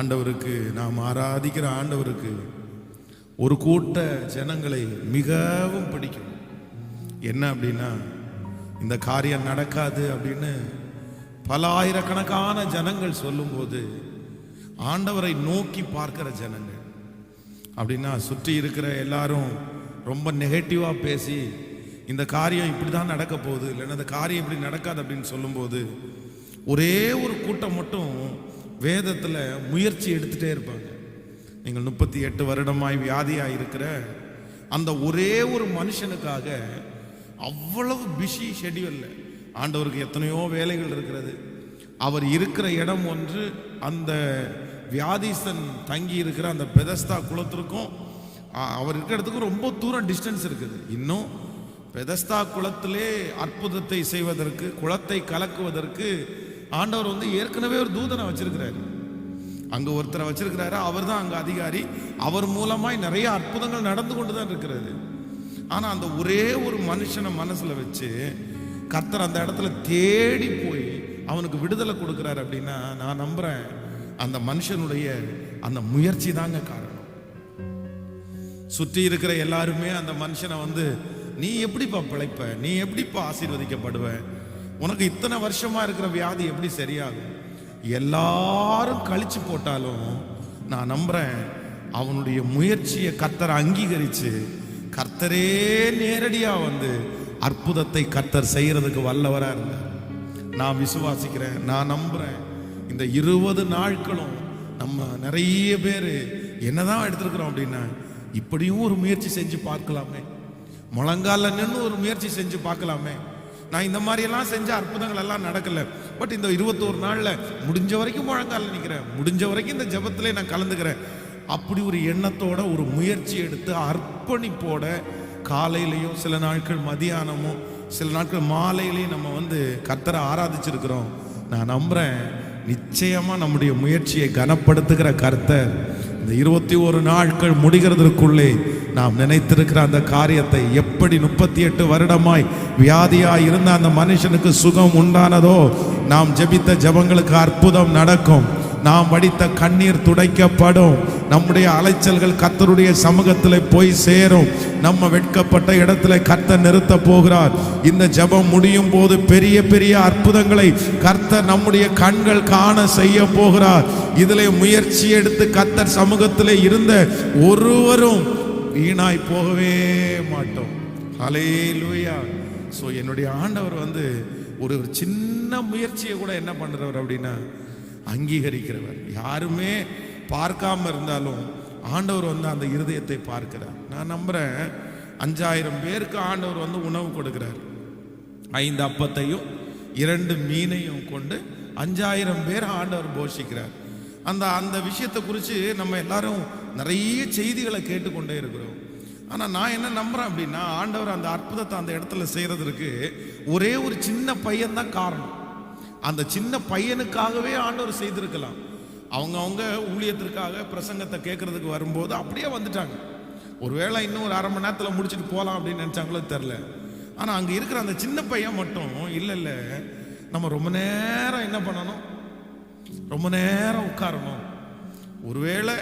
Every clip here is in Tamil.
ஆண்டவருக்கு நாம் ஆராதிக்கிற ஆண்டவருக்கு ஒரு கூட்ட ஜனங்களை மிகவும் பிடிக்கும். என்ன அப்படின்னா இந்த காரியம் நடக்காது அப்படின்னு பல ஆயிரக்கணக்கான ஜனங்கள் சொல்லும்போது ஆண்டவரை நோக்கி பார்க்கிற ஜனங்கள். அப்படின்னா சுற்றி இருக்கிற எல்லாரும் ரொம்ப நெகட்டிவாக பேசி இந்த காரியம் இப்படி தான் நடக்க போகுது இல்லைன்னா இந்த காரியம் இப்படி நடக்காது அப்படின்னு சொல்லும்போது ஒரே ஒரு கூட்டம் மட்டும் வேதத்தில் முயற்சி எடுத்துகிட்டே இருப்பாங்க. நீங்கள் முப்பத்தி எட்டு வருடமாய் வியாதியாக இருக்கிற அந்த ஒரே ஒரு மனுஷனுக்காக அவ்வளவு பிஸி ஷெட்யூலில் ஆண்டவருக்கு எத்தனையோ வேலைகள் இருக்கிறது. அவர் இருக்கிற இடம் ஒன்று அந்த வியாதிசன் தங்கி இருக்கிற அந்த பெதஸ்தா குளத்திற்கும் அவர் இருக்கிற இடத்துக்கும் ரொம்ப தூரம் டிஸ்டன்ஸ் இருக்குது. இன்னும் பெதஸ்தா குளத்திலே அற்புதத்தை செய்வதற்கு குளத்தை கலக்குவதற்கு ஆண்டவர் வந்து ஏற்கனவே ஒரு தூதனை வச்சிருக்கிறாரு. அங்க ஒருத்தரை வச்சிருக்கிறாரு. அவர் தான் அங்க அதிகாரி. அவர் மூலமாய் நிறைய அற்புதங்கள் நடந்து கொண்டு தான் இருக்கிறது. ஆனா அந்த ஒரே ஒரு மனுஷனை மனசுல வச்சு கர்த்தர் அந்த இடத்துல தேடி போய் அவனுக்கு விடுதலை கொடுக்குறாரு அப்படின்னா நான் நம்புறேன் அந்த மனுஷனுடைய அந்த முயற்சி தாங்க காரணம். சுற்றி இருக்கிற எல்லாருமே அந்த மனுஷனை வந்து நீ எப்படிப்பா பிழைப்ப? நீ எப்படிப்பா ஆசீர்வதிக்கப்படுவேன் உனக்கு இத்தனை வருஷமா இருக்கிற வியாதி எப்படி சரியாகும்? எல்லாரும் கழிச்சு போட்டாலும் நான் நம்புறேன் அவனுடைய முயற்சியை கர்த்தர் அங்கீகரிச்சு கர்த்தரே நேரடியா வந்து அற்புதத்தை கர்த்தர் செய்யறதுக்கு வல்லவரா இருந்தார். நான் விசுவாசிக்கிறேன் நான் நம்புறேன். இந்த இருபது நாட்களும் நம்ம நிறைய பேர் என்னதான் எடுத்திருக்கிறோம் அப்படின்னா இப்படியும் ஒரு முயற்சி செஞ்சு பார்க்கலாமே. முழங்கால நின்று ஒரு முயற்சி செஞ்சு பார்க்கலாமே. நான் இந்த மாதிரி எல்லாம் செஞ்ச அற்புதங்கள் எல்லாம் நடக்கல. பட் இந்த இருபத்தோரு நாளில் முடிஞ்ச வரைக்கும் முழங்கால நிற்கிறேன் முடிஞ்ச வரைக்கும் இந்த ஜெபத்திலே நான் கலந்துக்கிறேன். அப்படி ஒரு எண்ணத்தோட ஒரு முயற்சி எடுத்து அர்ப்பணிப்போட காலையிலையும் சில நாட்கள் மதியானமும் சில நாட்கள் மாலையிலையும் நம்ம வந்து கத்தரை ஆராதிச்சிருக்கிறோம். நான் நம்புறேன் நிச்சயமா நம்முடைய முயற்சியை கனப்படுத்துகிற கர்த்தர் இந்த இருபத்தி ஒரு நாட்கள் முடிகிறதற்குள்ளே நாம் நினைத்திருக்கிற அந்த காரியத்தை எப்படி முப்பத்தி எட்டு வருடமாய் வியாதியாய் இருந்த அந்த மனுஷனுக்கு சுகம் உண்டானதோ நாம் ஜெபித்த ஜெபங்களுக்கு அற்புதம் நடக்கும். நாம் வடித்த கண்ணீர் துடைக்கப்படும். நம்முடைய அலைச்சல்கள் கத்தருடைய சமூகத்தில் போய் சேரும். நம்ம வெட்கப்பட்ட இடத்துல கர்த்தர் நிறுத்த போகிறார். இந்த ஜெபம் முடியும் போது பெரிய பெரிய அற்புதங்களை கர்த்தர் நம்முடைய கண்கள் காண செய்ய போகிறார். இதில் முயற்சி எடுத்து கர்த்தர் சமூகத்தில் இருந்த ஒருவரும் வீணாய் போகவே மாட்டோம். ஹalleluya. ஸோ என்னுடைய ஆண்டவர் வந்து ஒரு சின்ன முயற்சியை கூட என்ன பண்ணுறவர் அப்படின்னா அங்கீகரிக்கிறவர். யாருமே பார்க்காம இருந்தாலும் ஆண்டவர் வந்து அந்த இருதயத்தை பார்க்கிறார். நான் நம்புறேன் அஞ்சாயிரம் பேருக்கு ஆண்டவர் வந்து உணவு கொடுக்கிறார். ஐந்து அப்பத்தையும் இரண்டு மீனையும் கொண்டு அஞ்சாயிரம் பேர் ஆண்டவர் போஷிக்கிறார். அந்த அந்த விஷயத்தை குறித்து நம்ம எல்லாரும் நிறைய செய்திகளை கேட்டுக்கொண்டே இருக்கிறோம். ஆனால் நான் என்ன நம்புறேன் அப்படின்னா ஆண்டவர் அந்த அற்புதத்தை அந்த இடத்துல செய்கிறதுக்கு ஒரே ஒரு சின்ன பையன் தான் காரணம். அந்த சின்ன பையனுக்காகவே ஆண்டவர் செய்திருக்கலாம். அவங்க அவங்க ஊழியத்திற்காக பிரசங்கத்தை கேட்கறதுக்கு வரும்போது அப்படியே வந்துட்டாங்க. ஒருவேளை இன்னும் ஒரு அரை மணி நேரத்தில் முடிச்சுட்டு போகலாம் அப்படின்னு நினச்சாங்களோ தெரில ஆனால் அங்கே இருக்கிற அந்த சின்ன பையன் மட்டும் இல்லை இல்லை நம்ம ரொம்ப நேரம் என்ன பண்ணணும்? ரொம்ப நேரம் உட்காரணும். ஒருவேளை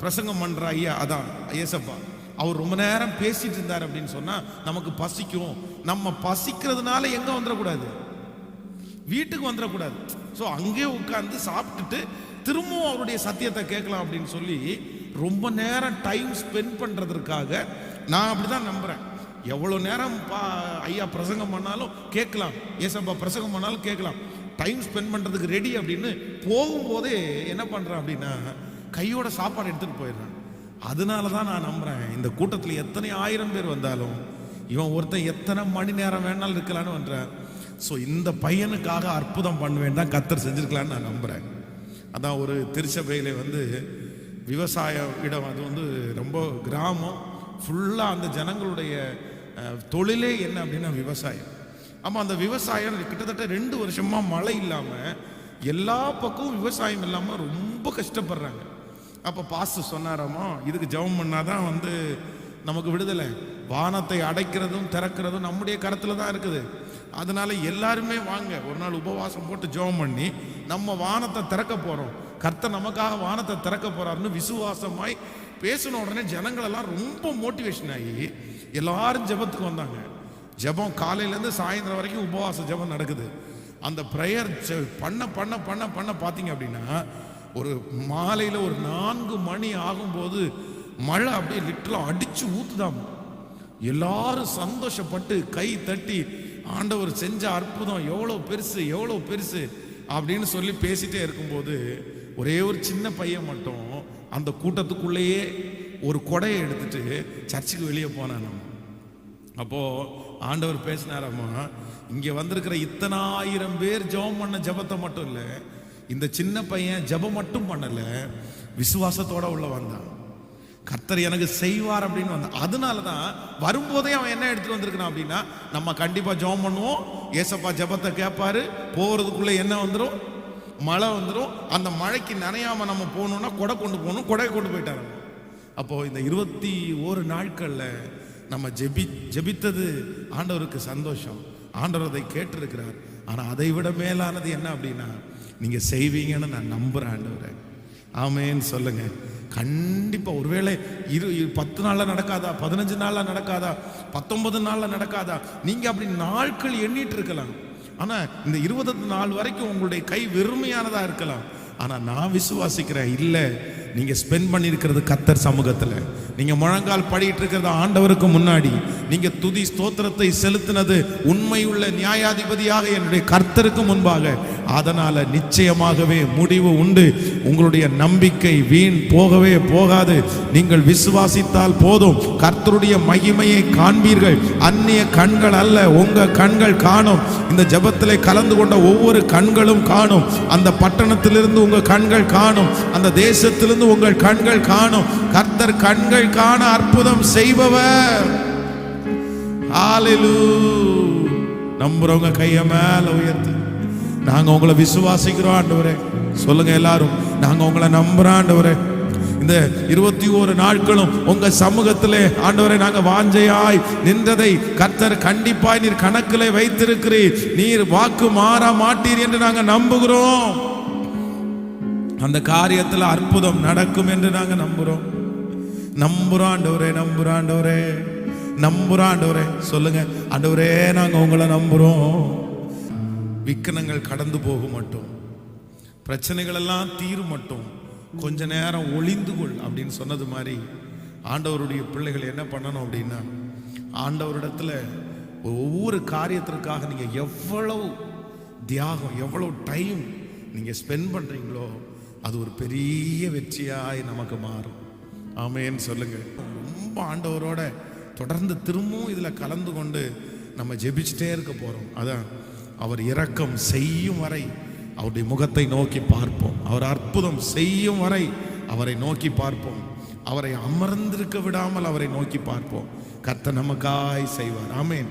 பிரசங்கம் பண்ணுற ஐயா அதான் ஐயசப்பா அவர் ரொம்ப நேரம் பேசிட்டு இருந்தார் அப்படின்னு சொன்னால் நமக்கு பசிக்கும். நம்ம பசிக்கிறதுனால எங்கே வந்துடக்கூடாது? வீட்டுக்கு வந்துடக்கூடாது. ஸோ அங்கே உட்காந்து சாப்பிட்டுட்டு திரும்பவும் அவருடைய சத்தியத்தை கேட்கலாம் அப்படின்னு சொல்லி ரொம்ப நேரம் டைம் ஸ்பெண்ட் பண்ணுறதுக்காக நான் அப்படிதான் நம்புகிறேன் எவ்வளோ நேரம் பா ஐயா பிரசங்கம் பண்ணாலும் கேட்கலாம். ஏசப்பா பிரசங்கம் பண்ணாலும் கேட்கலாம். டைம் ஸ்பெண்ட் பண்ணுறதுக்கு ரெடி அப்படின்னு போகும்போதே என்ன பண்ணுறேன் அப்படின்னா கையோட சாப்பாடு எடுத்துகிட்டு போயிடுறேன். அதனால தான் நான் நம்புறேன். இந்த கூட்டத்தில் எத்தனை ஆயிரம் பேர் வந்தாலும் இவன் ஒருத்தன் எத்தனை மணி நேரம் வேணாலும் இருக்கலான்னு பண்ணுறேன் ஸோ இந்த பையனுக்காக அற்புதம் பண்ணுவேன் தான் கத்தர் செஞ்சுருக்கலான்னு நான் நம்புறேன். அதான் ஒரு திருச்சபையில் வந்து விவசாய இடம் அது வந்து ரொம்ப கிராமம். ஃபுல்லாக அந்த ஜனங்களுடைய தொழிலே என்ன அப்படின்னா விவசாயம். ஆமாம் அந்த விவசாயம் கிட்டத்தட்ட ரெண்டு வருஷமாக மழை இல்லாமல் எல்லா பக்கமும் விவசாயம் இல்லாமல் ரொம்ப கஷ்டப்படுறாங்க. அப்போ பாஸ்து சொன்னாராமா இதுக்கு ஜெபம் பண்ணாதான் வந்து நமக்கு விடுதலை. வானத்தை அடைக்கிறதும் திறக்கிறதும் நம்முடைய கரத்தில் தான் இருக்குது. அதனால எல்லாருமே வாங்க. ஒரு நாள் உபவாசம் போட்டு ஜெபம் பண்ணி நம்ம வானத்தை திறக்க போறோம். கர்த்தர் நமக்காக வானத்தை திறக்க போறாருன்னு விசுவாசமாய் பேசின உடனே ஜனங்களெல்லாம் ரொம்ப மோட்டிவேஷன் ஆகி எல்லாரும் ஜெபத்துக்கு வந்தாங்க. ஜெபம் காலையிலேருந்து சாயந்தரம் வரைக்கும் உபவாச ஜெபம் நடக்குது. அந்த ப்ரேயர் பண்ண பண்ண பண்ண பண்ண பார்த்தீங்க அப்படின்னா ஒரு மாலையில் ஒரு நான்கு மணி ஆகும்போது மழை அப்படியே லிட்டரலாக அடித்து ஊற்றுதாம் எல்லாரும் சந்தோஷப்பட்டு கை தட்டி ஆண்டவர் செஞ்ச அற்புதம் எவ்வளோ பெருசு எவ்வளோ பெருசு அப்படின்னு சொல்லி பேசிட்டே இருக்கும்போது ஒரே ஒரு சின்ன பையன் மட்டும் அந்த கூட்டத்துக்குள்ளேயே ஒரு கொடையை எடுத்துட்டு சர்ச்சுக்கு வெளியே போனான் நம்ம. அப்போது ஆண்டவர் பேசினாராமா இங்கே வந்திருக்கிற இத்தனை ஆயிரம் பேர் ஜெபம் பண்ண ஜெபத்தை மட்டும் இல்லை இந்த சின்ன பையன் ஜெபம் மட்டும் பண்ணலை விசுவாசத்தோடு உள்ள வந்தான். கர்த்தர் எனக்கு செய்வார் அப்படின்னு வந்தான். அதனால தான் வரும்போதே அவன் என்ன எடுத்துகிட்டு வந்திருக்கான் அப்படின்னா நம்ம கண்டிப்பாக ஜெபம் பண்ணுவோம். ஏசப்பா ஜெபத்தை கேட்பாரு போகிறதுக்குள்ளே என்ன வந்துடும் மழை வந்துடும் அந்த மழைக்கு நனையாம நம்ம போகணுன்னா கொடை கொண்டு போகணும். கொடையை கொண்டு போயிட்டாரு. அப்போது இந்த இருபத்தி ஓரு நாட்களில் நம்ம ஜெபி ஜெபித்தது ஆண்டவருக்கு சந்தோஷம். ஆண்டவர் அதை கேட்டிருக்கிறார். ஆனால் அதை விட மேலானது என்ன அப்படின்னா நீங்கள் செய்வீங்கன்னு நான் நம்புகிறேன் ஆண்டவரை. ஆமேன்னு சொல்லுங்கள் கண்டிப்பாக ஒருவேளை இரு பத்து நாளில் நடக்காதா? பதினஞ்சு நாளில் நடக்காதா? பத்தொன்பது நாளில் நடக்காதா? நீங்கள் அப்படி நாட்கள் எண்ணிட்டு இருக்கலாம். ஆனால் இந்த இருபது நாள் வரைக்கும் உங்களுடைய கை வெறுமையானதாக இருக்கலாம். ஆனால் நான் விசுவாசிக்கிறேன் இல்லை. நீங்கள் ஸ்பெண்ட் பண்ணியிருக்கிறது கத்தர் சமூகத்தில். நீங்க முழங்கால் படிட்டு இருக்கிறத ஆண்டவருக்கு முன்னாடி நீங்க துதி ஸ்தோத்திரத்தை செலுத்தினது உண்மையுள்ள நியாயாதிபதியாக என்னுடைய கர்த்தருக்கு முன்பாக. அதனால நிச்சயமாகவே முடிவு உண்டு. உங்களுடைய நம்பிக்கை வீண் போகவே போகாது. நீங்கள் விசுவாசித்தால் போதும். கர்த்தருடைய மகிமையை காண்பீர்கள். அந்நிய கண்கள் அல்ல உங்க கண்கள் காணும். இந்த ஜெபத்திலே கலந்து கொண்ட ஒவ்வொரு கண்களும் காணும். அந்த பட்டணத்திலிருந்து உங்க கண்கள் காணும். அந்த தேசத்திலிருந்து உங்கள் கண்கள் காணும். கர்த்தர் கண்கள் காண அற்புதம் செய்பவர். ஹalleluya நம்புறவங்க கைய மேல உயர்த்து. நாங்க உங்களை விசுவாசிக்கிறோம் ஆண்டவரே. சொல்லுங்க எல்லாரும் நாங்க உங்களை நம்புறோம் ஆண்டவரே. இந்த இருபத்தி ஒரு நாட்களும் உங்க சமூகத்திலே ஆண்டவரை நாங்க வாஞ்சையாய் நின்றதை கர்த்தர் கண்டிப்பாய் நீர் கணக்கிலே வைத்திருக்கிறீர். நீர் வாக்கு மாற மாட்டீர் என்று நாங்க நம்புகிறோம். அந்த காரியத்துல அற்புதம் நடக்கும் என்று நாங்க நம்புறோம். நம்புறாண்டவரே நம்புறாண்டவரே. நம்புறாண்டவரே. சொல்லுங்க ஆண்டவரே நாங்கள் உங்களை நம்புறோம். விக்கனங்கள் கடந்து போக மட்டும். பிரச்சனைகள் எல்லாம் தீரும் மட்டும். கொஞ்ச நேரம் ஒளிந்து கொள் அப்படின்னு சொன்னது மாதிரி ஆண்டவருடைய பிள்ளைகள் என்ன பண்ணணும் அப்படின்னா ஆண்டவரிடத்துல ஒவ்வொரு காரியத்திற்காக நீங்க எவ்வளவு தியாகம் எவ்வளவு டைம் நீங்க ஸ்பெண்ட் பண்றீங்களோ அது ஒரு பெரிய வெற்றியாய் நமக்கு மாறும். ஆமேன்னு சொல்லுங்க. ரொம்ப ஆண்டவரோட தொடர்ந்து திரும்பவும் இதில் கலந்து கொண்டு நம்ம ஜெபிச்சுட்டே இருக்க போகிறோம் அதான் அவர் இரக்கம் செய்யும் வரை அவருடைய முகத்தை நோக்கி பார்ப்போம். அவர் அற்புதம் செய்யும் வரை அவரை நோக்கி பார்ப்போம். அவரை அமர்ந்திருக்க விடாமல் அவரை நோக்கி பார்ப்போம். கத்த நமக்காய் செய்வார். ஆமேன்.